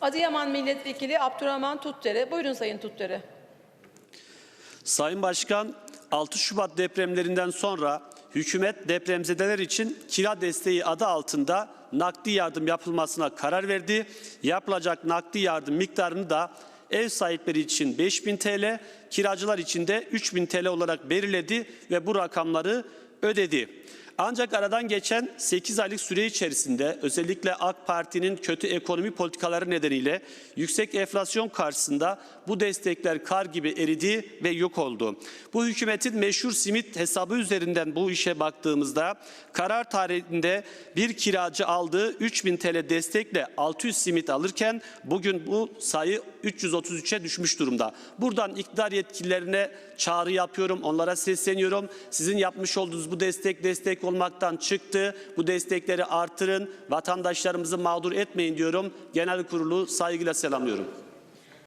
Adıyaman Milletvekili Abdurrahman Tutdere. Buyurun Sayın Tutdere. Sayın Başkan, 6 Şubat depremlerinden sonra hükümet depremzedeler için kira desteği adı altında nakdi yardım yapılmasına karar verdi. Yapılacak nakdi yardım miktarını da ev sahipleri için 5000 TL, kiracılar için de 3000 TL olarak belirledi ve bu rakamları ödedi. Ancak aradan geçen 8 aylık süre içerisinde özellikle AK Parti'nin kötü ekonomi politikaları nedeniyle yüksek enflasyon karşısında bu destekler kar gibi eridi ve yok oldu. Bu hükümetin meşhur simit hesabı üzerinden bu işe baktığımızda karar tarihinde bir kiracı aldığı 3000 TL destekle 600 simit alırken bugün bu sayı 333'e düşmüş durumda. Buradan iktidar yetkililerine çağrı yapıyorum, onlara sesleniyorum. Sizin yapmış olduğunuz bu destek destek olmaktan çıktı. Bu destekleri artırın, vatandaşlarımızı mağdur etmeyin diyorum. Genel kurulu saygıyla selamlıyorum.